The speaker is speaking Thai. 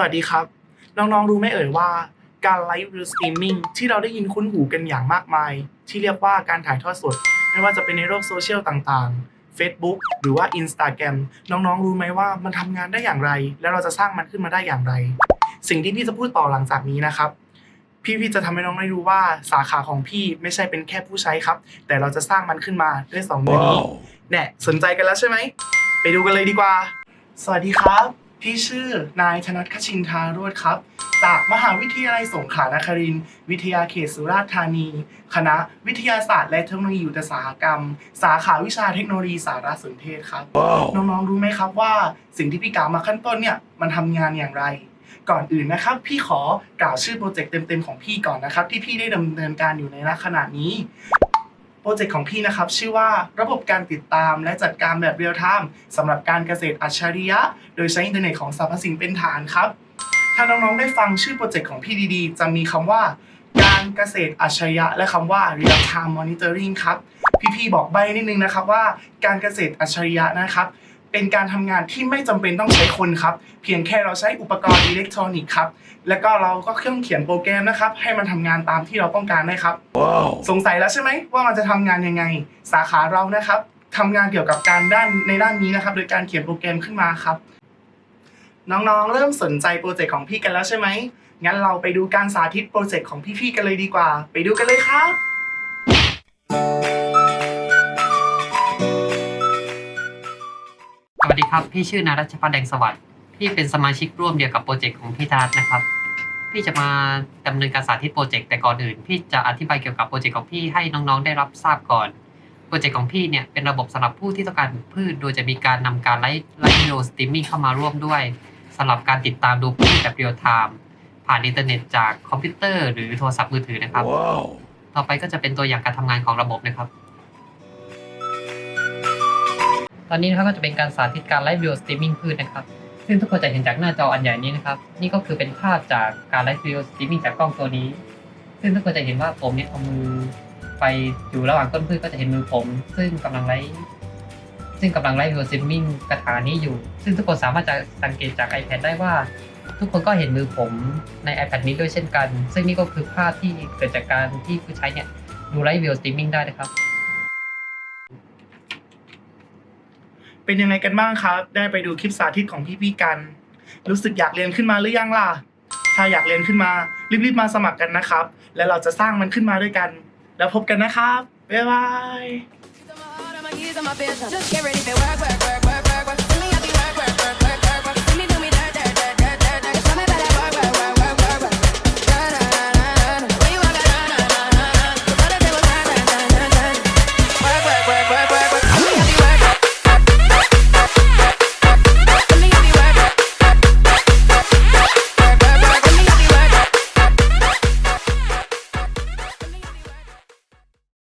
วัสดีครับ น้องๆรู้ไหมเอ่ยว่า การไลฟ์หรือสตรีมมิ่งที่เราได้ยินคุ้นหูกันอย่างมากมาย ที่เรียกว่าการถ่ายทอดสด ไม่ว่าจะเป็นในโลกโซเชียลต่างๆ Facebook หรือว่า Instagram น้องๆรู้ไหมว่ามันทำงานได้อย่างไร แล้วเราจะสร้างมันขึ้นมาได้อย่างไร สิ่งที่พี่จะพูดต่อหลังจากนี้นะครับพี่พี่จะทำให้น้องได้รู้ว่าสาขาของพี่ไม่ใช่เป็นแค่ผู้ใช้ครับ แต่เราจะสร้างมันขึ้นมาด้วยสองมือนี้แน่สนใจกันแล้วใช่ไหม ไปดูกันเลยดีกว่า สวัสดีครับ พี่ชื่อนายธนัทคชินทารวดครับ จากมหาวิทยาลัยสงขลานครินทร์วิทยาเขตสุราษฎร์ธานี คณะวิทยาศาสตร์และเทคโนโลยีอุตสาหกรรม สาขาวิชาเทคโนโลยีสารสนเทศครับ น้องๆรู้ไหมครับว่าสิ่งที่พี่กล่าวมาขั้นต้นเนี่ยมันทำงานอย่างไร ก่อนอื่นนะครับ พี่ขอกล่าวชื่อโปรเจกต์เต็มๆของพี่ก่อนนะครับ ที่พี่ได้ดำเนินการอยู่ในณขณะนี้ โปรเจกต์ของพี่นะครับ ชื่อว่าระบบการติดตามและจัดการแบบเรียลไทม์สำหรับการเกษตรอัจฉริยะ โดยใช้อินเทอร์เน็ตของสรรพสิ่งเป็นฐานครับ ถ้าน้องๆได้ฟังชื่อโปรเจกต์ของพี่ดีๆ จะมีคำว่า การเกษตรอัจฉริยะ และคำว่า real time monitoring ครับ พี่ๆบอกใบนิดนึงนะครับว่า การเกษตรอัจฉริยะนะครับ เป็นการทำงานที่ไม่จำเป็นต้องใช้คนครับ เพียงแค่เราใช้อุปกรณ์อิเล็กทรอนิกส์ครับ แล้วก็เราก็เครื่องเขียนโปรแกรมนะครับ ให้มันทำงานตามที่เราต้องการได้ครับ สงสัยแล้วใช่ไหมว่ามันจะทำงานยังไง สาขาเรานะครับทำงานเกี่ยวกับการด้านในด้านนี้นะครับ โดยการเขียนโปรแกรมขึ้นมาครับ น้องๆ เริ่มสนใจโปรเจกต์ของพี่กันแล้วใช่ไหมงั้นเราไปดูการสาธิตโปรเจกต์ของพี่ๆกันเลยดีกว่า ไปดูกันเลยครับ ดีครับ พี่ชื่อนารัชพัฒน์แดงสวัสดิ์พี่เป็นสมาชิกร่วมเดียวกับโปรเจกต์ของพี่ธาร์นะครับ พี่จะมาดำเนินการสาธิตโปรเจกต์แต่ก่อนอื่น พี่จะอธิบายเกี่ยวกับโปรเจกต์ของพี่ให้น้องๆ ได้รับทราบก่อน โปรเจกต์ของพี่เนี่ยเป็นระบบสำหรับผู้ที่ต้องการปลูกพืช โดยจะมีการนำการไลฟ์ไลฟ์วิดีโอสตรีมมิ่งเข้ามาร่วมด้วยสำหรับการติดตามดูพืชแบบเรียลไทม์ผ่านอินเทอร์เน็ตจากคอมพิวเตอร์ หรือโทรศัพท์มือถือนะครับต่อไปก็จะเป็นตัวอย่างการทำงานของระบบนะครับ ตอนนี้นะครับก็จะเป็นการสาธิตการไลฟ์วิดีโอสตรีมมิ่งพืชนะครับ ซึ่งทุกคนจะเห็นจากหน้าจออันใหญ่นี้นะครับ นี่ก็คือเป็นภาพจากการไลฟ์วิดีโอสตรีมมิ่งจากกล้องตัวนี้ ซึ่งทุกคนจะเห็นว่าผมเนี่ยเอามือไปอยู่ระหว่างต้นพืชก็จะเห็นมือผม ซึ่งกำลังไลฟ์ซึ่งกำลังไลฟ์วิดีโอสตรีมมิ่งกระถานี้อยู่ ซึ่งทุกคนสามารถจะสังเกตจาก iPad ได้ว่า ทุกคนก็เห็นมือผมใน iPad นี้ด้วยเช่นกัน ซึ่งนี่ก็คือภาพที่เกิดจากการที่ผู้ใช้เนี่ยดูไลฟ์วิดีโอสตรีมมิ่งได้นะครับ เป็นยังไงกันบ้างครับ ได้ไปดูคลิปสาธิตของพี่ๆกัน รู้สึกอยากเรียนขึ้นมาหรือยังล่ะ ถ้าอยากเรียนขึ้นมา รีบๆมาสมัครกันนะครับ แล้วเราจะสร้างมันขึ้นมาด้วยกัน แล้วพบกันนะครับ บ๊ายบาย